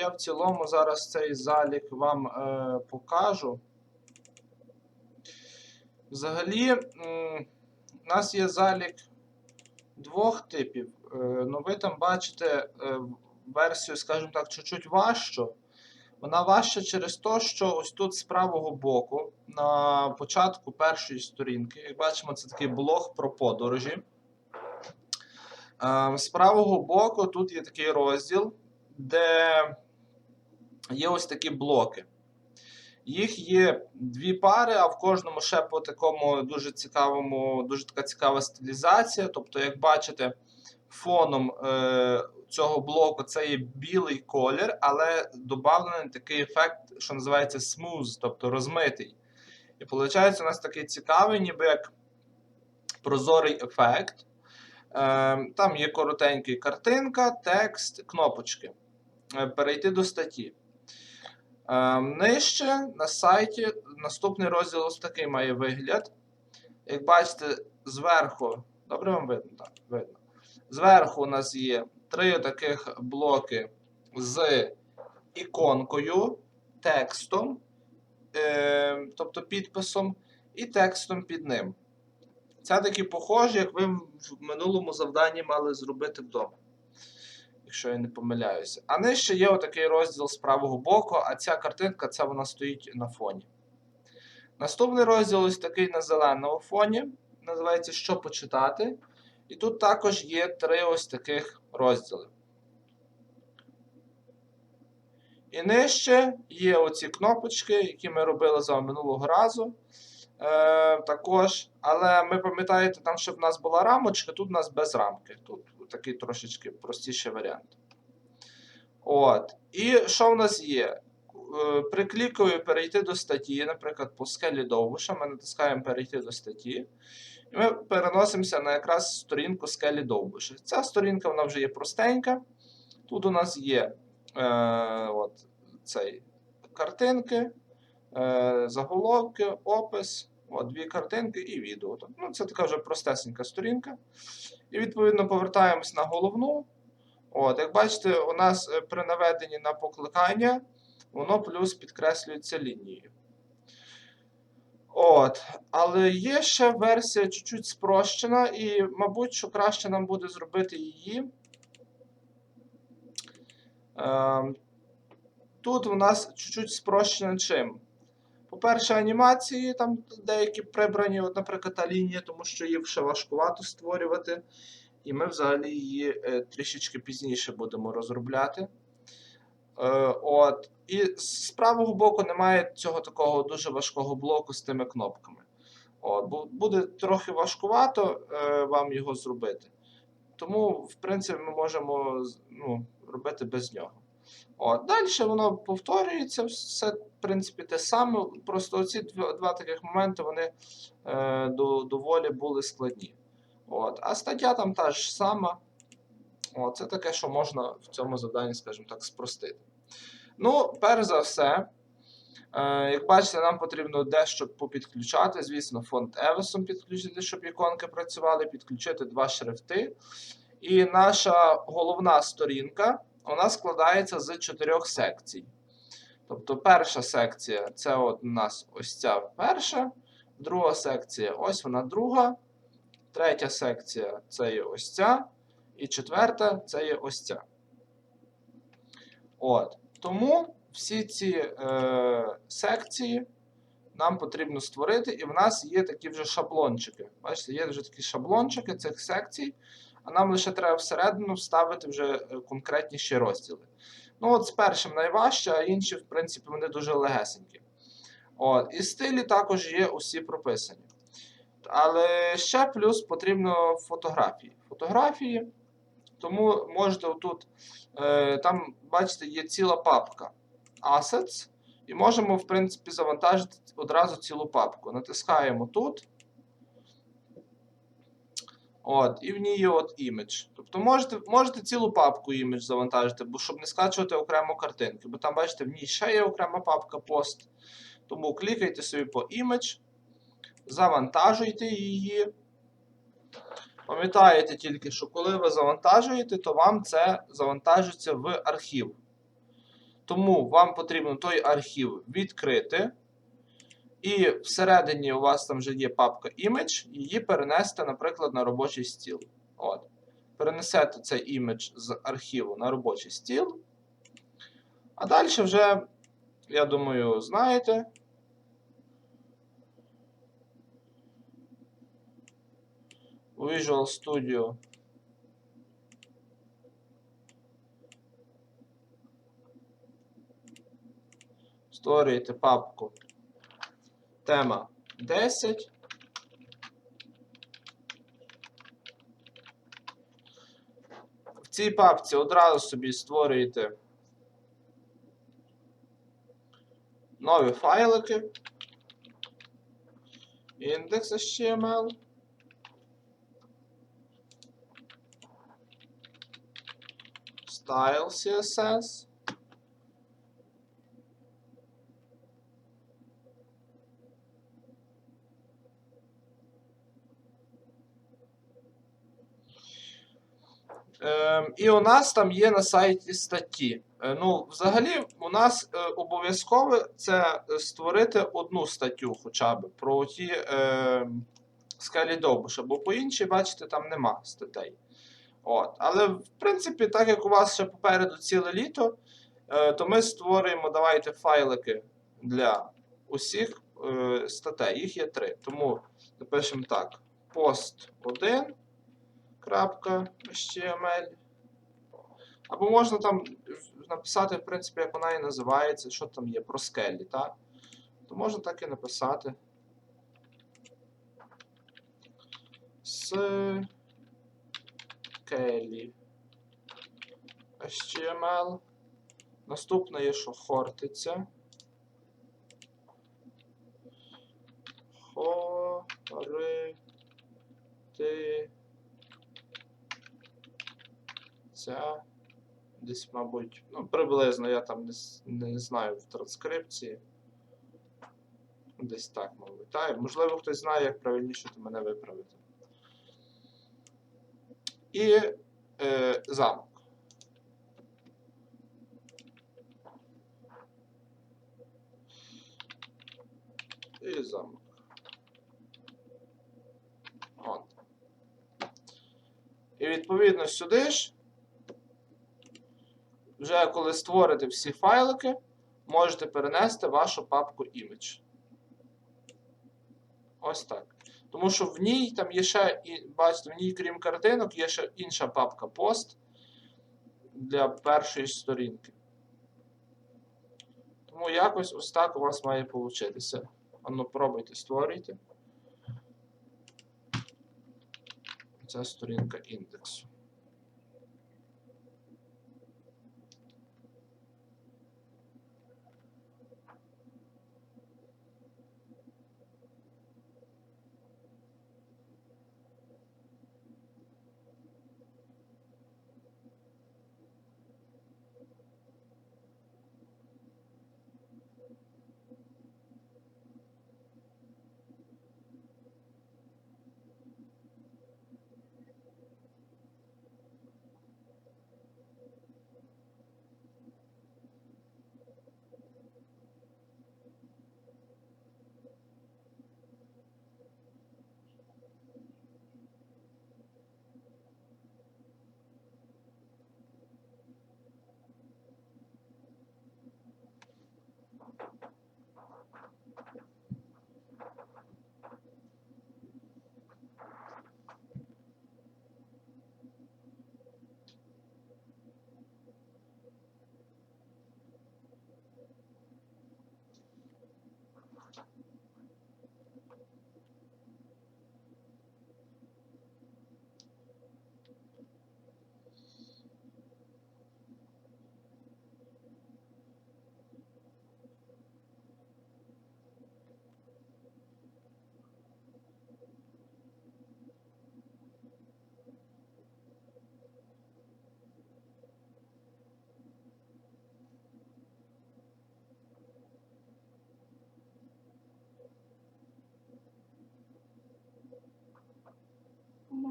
я в цілому зараз цей залік вам е, покажу. Взагалі, у нас є залік двох типів. Е, ну, ви там бачите е, версію, скажімо так, чуть-чуть важчу. Вона важча через те, що ось тут з правого боку, на початку першої сторінки, як бачимо, це такий блог про подорожі. Е, З правого боку тут є такий розділ, де є ось такі блоки. Їх є дві пари, а в кожному ще по такому дуже цікавому, дуже така цікава стилізація. Тобто, як бачите, фоном е, цього блоку це є білий колір, але додавлений такий ефект, що називається smooth, тобто розмитий. І виходить, у нас такий цікавий, ніби як прозорий ефект. Е, Там є коротенький картинка, текст, кнопочки. Е, Перейти до статті. Е, Нижче на сайті наступний розділ ось такий має вигляд. Як бачите, зверху, добре вам видно? Так, видно. Зверху у нас є три таких блоки з іконкою, текстом, е, тобто підписом, і текстом під ним. Це такі похожі, як ви в минулому завданні мали зробити вдома. Якщо я не помиляюся. А нижче є отакий розділ з правого боку, а ця картинка це вона стоїть на фоні. Наступний розділ ось такий на зеленому фоні. Називається Що почитати. І тут також є три ось таких розділи. І нижче є оці кнопочки, які ми робили з вами минулого разу. Е, також, але ми пам'ятаєте, там ще в нас була рамочка, тут у нас без рамки. Тут такий трошечки простіший варіант. От. І що в нас є? Е, Приклікаю перейти до статті, наприклад, по скелі Довбуша. Ми натискаємо перейти до статті. І ми переносимося на якраз сторінку скелі Довбуша. Ця сторінка вона вже є простенька. Тут у нас є е, от, цей, картинки, е, заголовки, опис. От, дві картинки і відео. Ну, це така вже простесенька сторінка. І відповідно повертаємось на головну. От, Як бачите, у нас е, при наведенні на покликання воно плюс підкреслюється лінією. От. Але є ще версія чуть-чуть спрощена, і, мабуть, що краще нам буде зробити її. Ем, Тут у нас чуть-чуть спрощено чим? По-перше, анімації там деякі прибрані, от, наприклад, та лінія, тому що її ще важкувато створювати. І ми взагалі її е, трішечки пізніше будемо розробляти. Е, от. І з правого боку немає цього такого дуже важкого блоку з тими кнопками. От. бу- Буде трохи важкувато е, вам його зробити. Тому, в принципі, ми можемо ну, робити без нього. От. Далі воно повторюється, все, в принципі, те саме. Просто ці два, таких моменти вони е, до, доволі були складні. От. А стаття там та ж сама. От, це таке, що можна в цьому завданні, скажімо так, спростити. Ну, перш за все, е, як бачите, нам потрібно дещо попідключати. Звісно, фонд Евесом підключити, щоб іконки працювали, підключити два шрифти. І наша головна сторінка вона складається з чотирьох секцій. Тобто, перша секція це от у нас ось ця перша, друга секція ось вона друга, третя секція це є ось ця, і четверта це є ось ця. От. Тому всі ці е, секції нам потрібно створити, і в нас є такі вже шаблончики. Бачите, є вже такі шаблончики цих секцій, а нам лише треба всередину вставити вже е, конкретніші розділи. Ну, от з першим найважче, а інші, в принципі, вони дуже легесенькі. От. І стилі також є усі прописані. Але ще плюс потрібно фотографії. Фотографії, тому можете отут, е, там, бачите, є ціла папка Assets, і можемо, в принципі, завантажити одразу цілу папку. Натискаємо тут. От, і в ній є от імідж. Тобто можете, можете цілу папку імідж завантажити, бо щоб не скачувати окремо картинки. Бо там, бачите, в ній ще є окрема папка пост. Тому клікайте собі по імідж, завантажуйте її. Пам'ятаєте тільки, що коли ви завантажуєте, то вам це завантажиться в архів. Тому вам потрібно той архів відкрити. І всередині у вас там вже є папка Image, її перенести, наприклад, на робочий стіл. От. Перенесете цей імідж з архіву на робочий стіл. А далі вже, я думаю, знаєте. У Visual Studio створюєте папку тема 10. В цій папці одразу собі створюєте нові файлики. Index.html. Style CSS. І у нас там є на сайті статті. Е, Ну, взагалі, у нас е, обов'язково це створити одну статтю хоча б про ті е, скелі довбуша, бо по іншій, бачите, там нема статей. От. Але, в принципі, так як у вас ще попереду ціле літо, е, то ми створюємо, давайте, файлики для усіх е, статей. Їх є три. Тому напишемо так: пост 1 .html. Або можна там написати, в принципі, як вона і називається, що там є про скелі, так? То можна так і написати. Скелі. HTML. Наступне є, що хортиця. Хорити. Ця десь, мабуть, ну, приблизно я там не, не знаю в транскрипції. Десь так, мабуть. Та, можливо, хтось знає, як правильніше то мене виправити. І е, замок. І замок. От. І відповідно сюди ж, вже коли створите всі файлики, можете перенести вашу папку image. Ось так. Тому що в ній там є ще, бачите, в ній, крім картинок, є ще інша папка пост для першої сторінки. Тому якось ось так у вас має получитися. Ану, пробуйте, створюйте. Це сторінка індексу.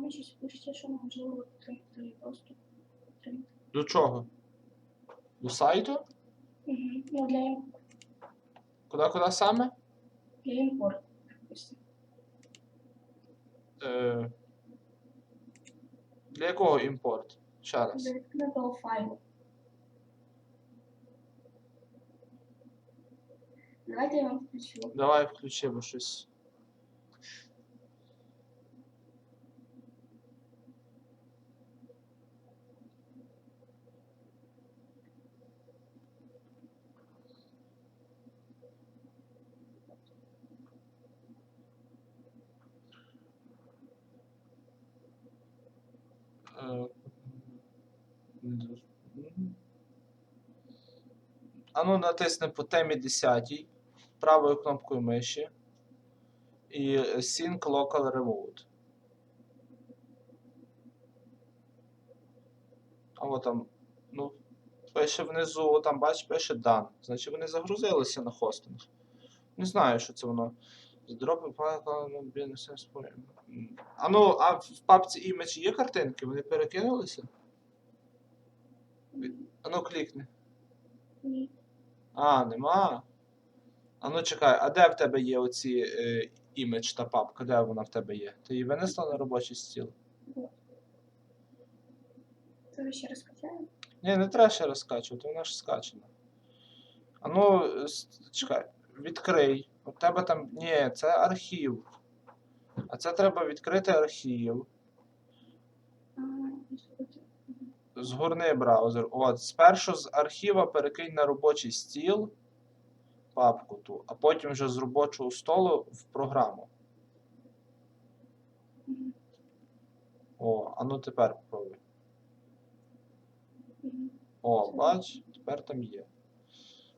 Мене щось пишеться, що можливо три, три просто. До чого? До сайту? Угу. Ну, для, ім- Куди, куди саме? для імпорту. Е, для якого імпорт? Ще раз. Для відкритого файлу. Давайте я вам включу. Давай включи, бо щось. Е, Ану, натисни по темі 10 правою кнопкою миші і Sync Local Remote. А от там, ну, пише внизу, там, бачиш, пише Done. Значить вони загрузилися на хостинг. Не знаю, що це воно. Здоровий файл, ну, блін, все спорю. А ну, а в папці Image є картинки? Вони перекинулися? А ну клікни. Ні. А, нема. А ну чекай, а де в тебе є оці е, імідж та папка? Де вона в тебе є? Ти її винесла на робочий стіл? Це ще раз скачаємо? Ні, не треба ще розкачувати, вона ж скачана. А ну, чекай, відкрий. У тебе там. Ні, це архів. А це треба відкрити архів. А, і слухайте. Згорни браузер. От, спершу з архіва перекинь на робочий стіл папку ту, а потім вже з робочого столу в програму. О, а ну тепер попробуй. О, бач, тепер там є.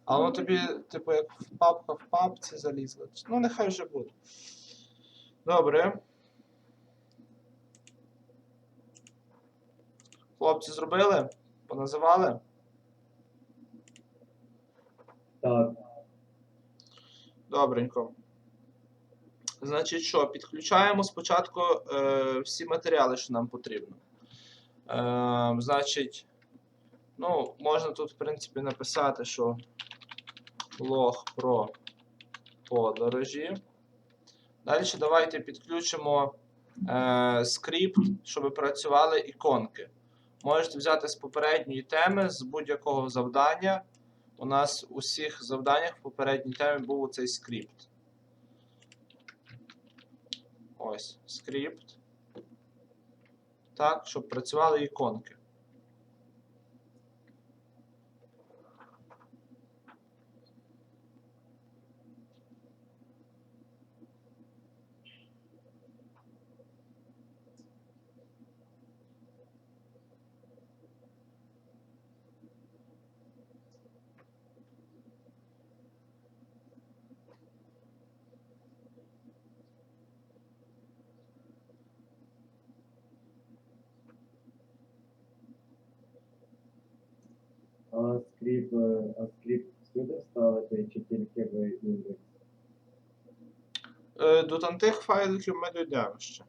А воно тобі, типу, як папка в папці залізла. Ну, нехай вже буде. Добре. Хлопці зробили? Поназивали? Так, Добренько. Значить, що, підключаємо спочатку е, всі матеріали, що нам потрібно. Е, значить, ну, можна тут, в принципі, написати, що лог про подорожі. Далі давайте підключимо е, скрипт, щоб працювали іконки. Можете взяти з попередньої теми, з будь-якого завдання. У нас у всіх завданнях в попередній темі був цей скрипт. Ось, скрипт. Так, щоб працювали іконки. А скріп, е, а скріп сюди вставити чи тільки в індекс? До тантих файликів ми дійдемо ще.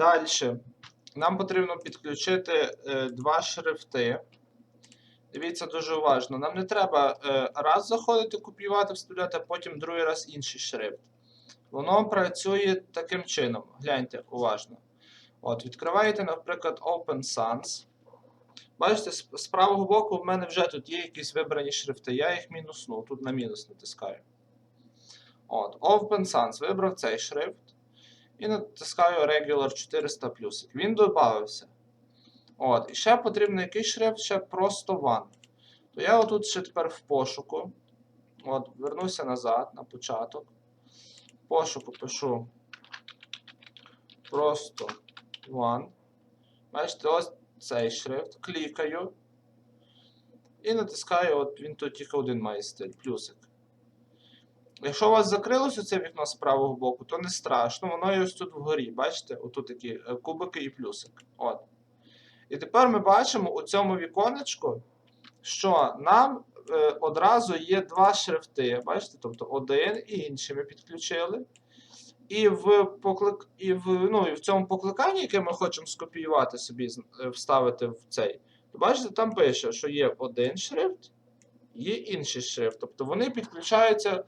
Далі. Нам потрібно підключити е, два шрифти. Дивіться дуже уважно. Нам не треба е, раз заходити, копіювати, вставляти, а потім другий раз інший шрифт. Воно працює таким чином. Гляньте уважно. От, відкриваєте, наприклад, Open Sans. Бачите, з, правого боку в мене вже тут є якісь вибрані шрифти. Я їх мінуснув, тут на мінус натискаю. От, Open Sans вибрав цей шрифт і натискаю Regular 400 плюсик. Він додався. От, і ще потрібен якийсь шрифт, ще просто One. То я отут ще тепер в пошуку. От, вернуся назад на початок. В пошуку пишу просто One. Бачите, ось цей шрифт. Клікаю. І натискаю, от він тут тільки один має стиль, плюсик. Якщо у вас закрилося це вікно з правого боку, то не страшно, воно є ось тут вгорі. Бачите? Отут такі е, кубики і плюсик. От. І тепер ми бачимо у цьому віконечку, що нам е, одразу є два шрифти. Бачите? Тобто один і інший ми підключили. І в, поклик... і в, ну, і в цьому покликанні, яке ми хочемо скопіювати собі, е, вставити в цей, то бачите, там пише, що є один шрифт, є інший шрифт. Тобто вони підключаються.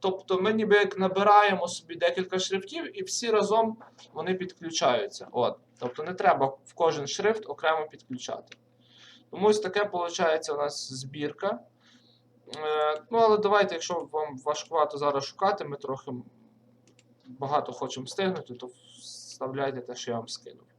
Тобто ми ніби як набираємо собі декілька шрифтів, і всі разом вони підключаються. От. Тобто не треба в кожен шрифт окремо підключати. Тому ось таке виходить у нас збірка. Е, ну, але давайте, якщо вам важкувато зараз шукати, ми трохи багато хочемо встигнути, то вставляйте те, що я вам скинув.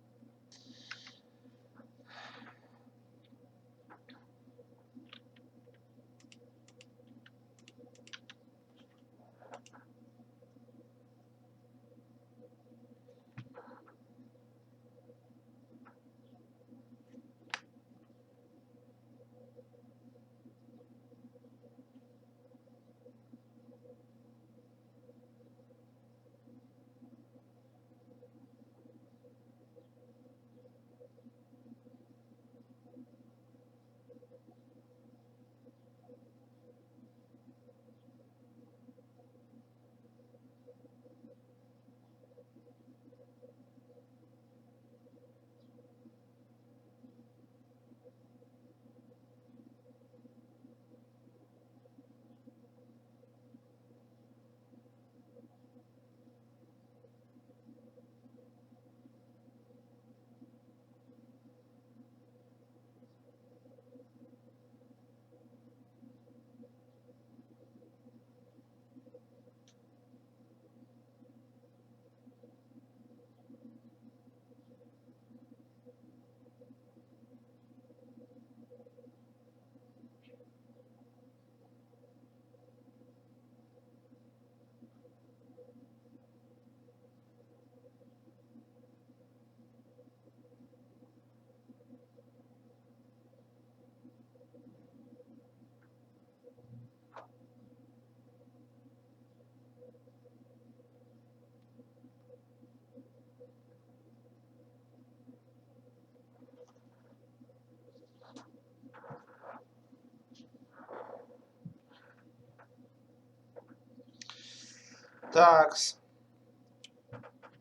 Так.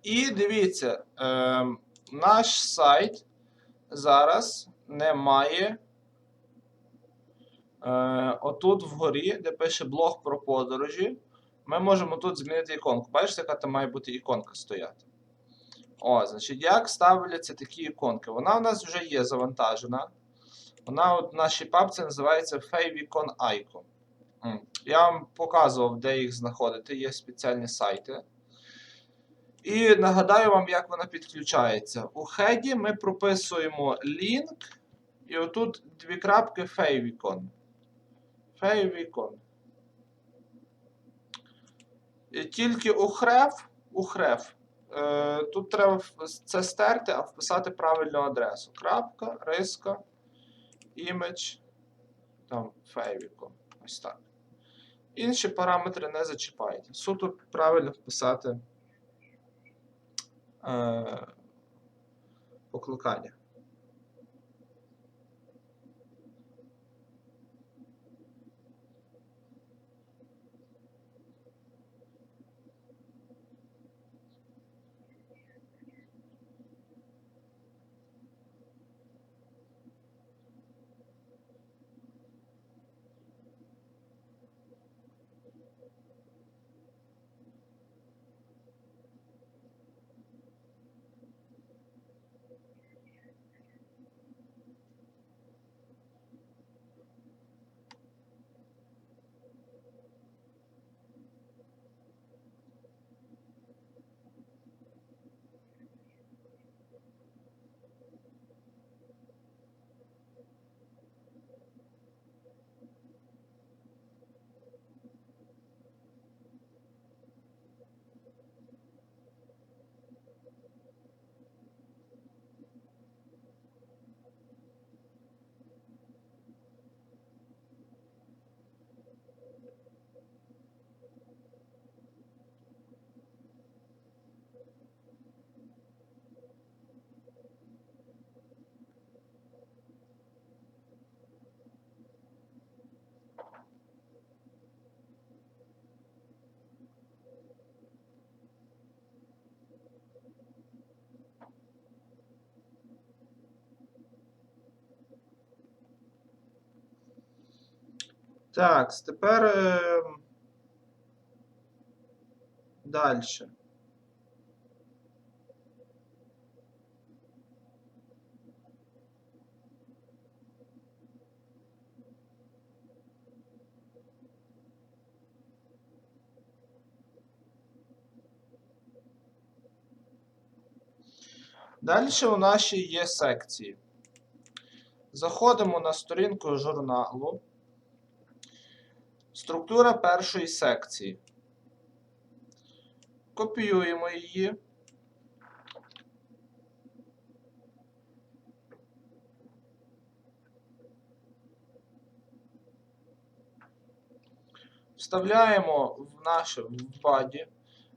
І дивіться, ем, наш сайт зараз не має. Е, отут вгорі, де пише блог про подорожі, ми можемо тут змінити іконку. Бачите, яка там має бути іконка стояти. О, значить, як ставляться такі іконки? Вона у нас вже є завантажена. Вона от в нашій папці називається Favicon Icon. Я вам показував, де їх знаходити. Є спеціальні сайти. І нагадаю вам, як вона підключається. У хеді ми прописуємо лінк, і отут дві крапки Favicon. Favicon. І тільки у хреф, у хреф. Е, тут треба це стерти, а вписати правильну адресу. Крапка, риска, імідж, там Favicon. Ось так. Інші параметри не зачіпають. Суто правильно вписати е, покликання. Так, тепер е, далі. Далі у ще є секції. Заходимо на сторінку журналу. Структура першої секції. Копіюємо її. Вставляємо в наше в баді.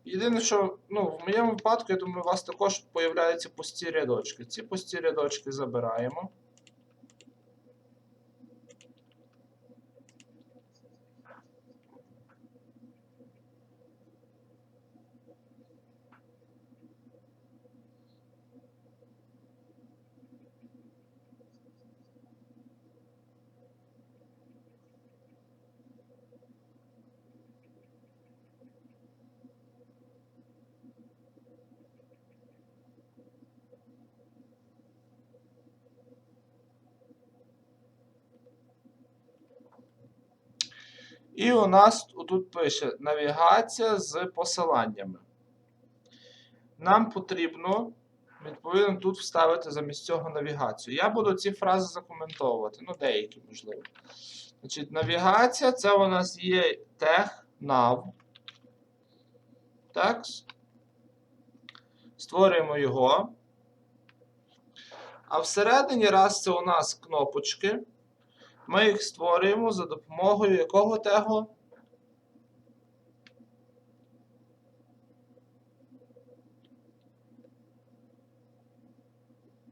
Єдине, що ну, в моєму випадку, я думаю, у вас також появляються пусті рядочки. Ці пусті рядочки забираємо. І у нас тут пише навігація з посиланнями. Нам потрібно, відповідно, тут вставити замість цього навігацію. Я буду ці фрази закоментовувати, ну, деякі, можливо. Значить, навігація це у нас є тех, nav. Так. Створюємо його. А всередині, раз це у нас кнопочки. Ми їх створюємо за допомогою якого тегу?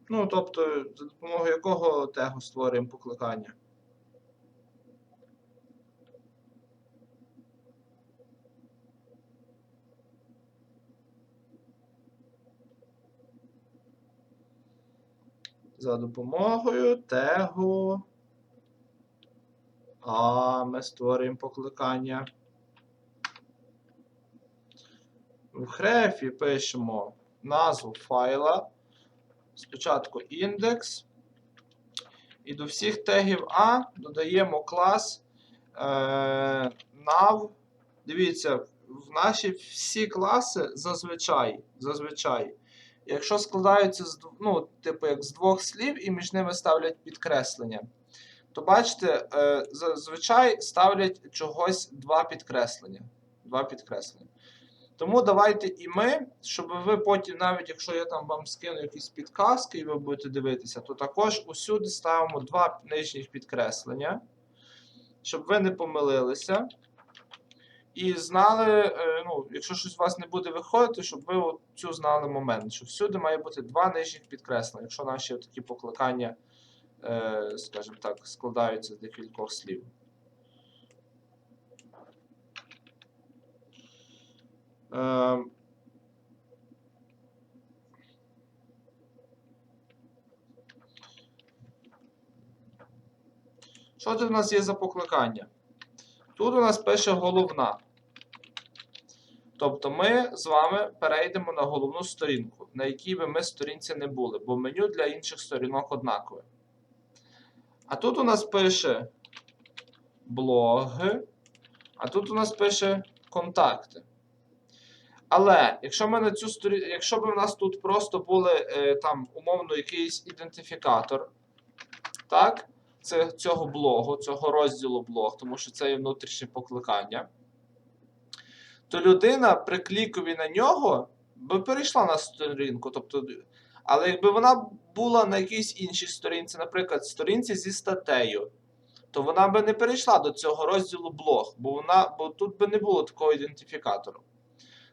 Ну, тобто, за допомогою якого тегу створюємо покликання? За допомогою тегу. А ми створюємо покликання. В хрефі пишемо назву файла. Спочатку індекс. І до всіх тегів А додаємо клас е, nav. Дивіться, в наші всі класи зазвичай, зазвичай, якщо складаються з, ну, типу, як з двох слів і між ними ставлять підкреслення то бачите, е, зазвичай ставлять чогось два підкреслення. Два підкреслення. Тому давайте і ми, щоб ви потім, навіть якщо я там вам скину якісь підказки і ви будете дивитися, то також усюди ставимо два нижніх підкреслення, щоб ви не помилилися. І знали, е, ну, якщо щось у вас не буде виходити, щоб ви цю знали момент, що всюди має бути два нижніх підкреслення, якщо наші такі покликання скажімо так, складаються з декількох слів. Е, Що тут у нас є за покликання? Тут у нас пише головна. Тобто ми з вами перейдемо на головну сторінку, на якій би ми сторінці не були, бо меню для інших сторінок однакове. А тут у нас пише блоги, а тут у нас пише контакти. Але якщо ми на цю сторі... якщо б у нас тут просто були е, там умовно якийсь ідентифікатор, так, це, цього блогу, цього розділу блог, тому що це є внутрішнє покликання, то людина при клікові на нього би перейшла на сторінку. Тобто, але якби вона була на якійсь іншій сторінці, наприклад, сторінці зі статтею, то вона би не перейшла до цього розділу блог, бо вона, бо тут би не було такого ідентифікатору.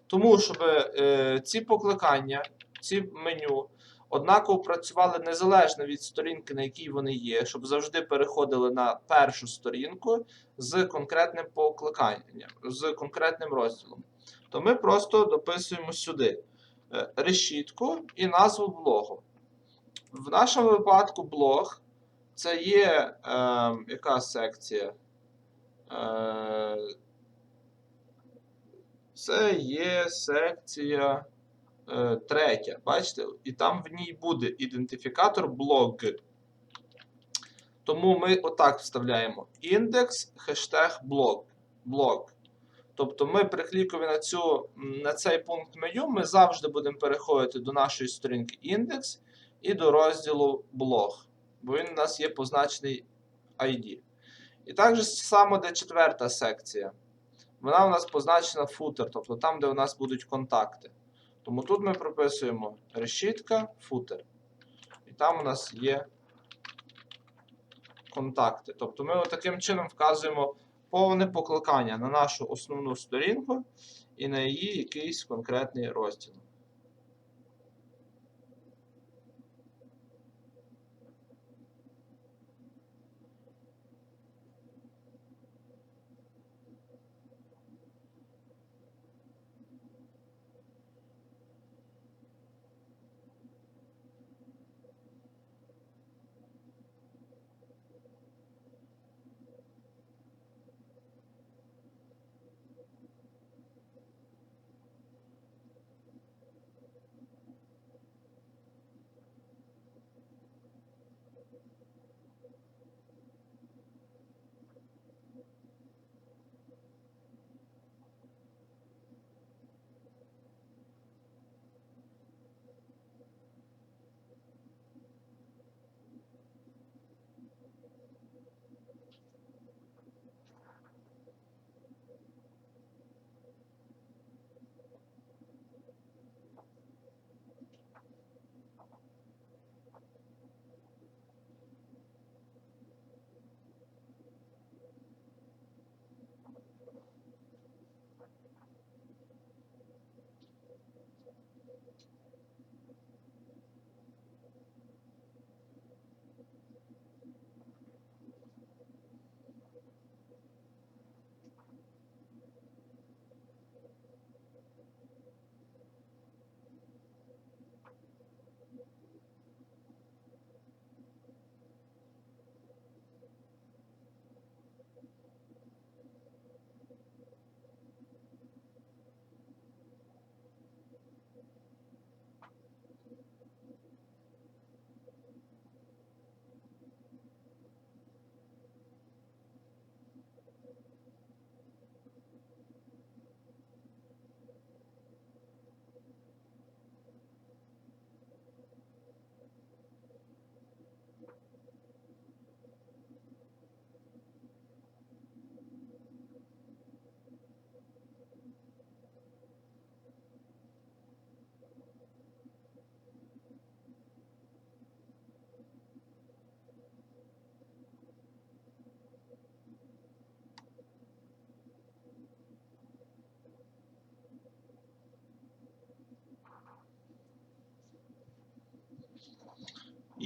Тому, щоб е, ці покликання, ці меню однаково працювали незалежно від сторінки, на якій вони є, щоб завжди переходили на першу сторінку з конкретним покликанням, з конкретним розділом, то ми просто дописуємо сюди решітку і назву блогу. В нашому випадку блог це є е, яка секція? Е, Це є секція е, третя. Бачите? І там в ній буде ідентифікатор блог. Тому ми отак вставляємо індекс, хештег блог. Тобто ми при клікові на, цю, на цей пункт меню ми завжди будемо переходити до нашої сторінки індекс і до розділу блог. Бо він у нас є позначений ID. І так же само, де четверта секція. Вона у нас позначена футер, тобто там, де у нас будуть контакти. Тому тут ми прописуємо решітка, футер. І там у нас є контакти. Тобто ми таким чином вказуємо повне покликання на нашу основну сторінку і на її якийсь конкретний розділ.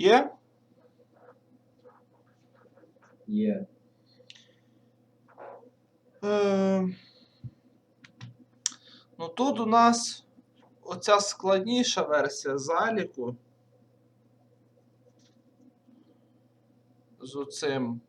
Є? Є. Е, ну тут у нас оця складніша версія заліку з оцим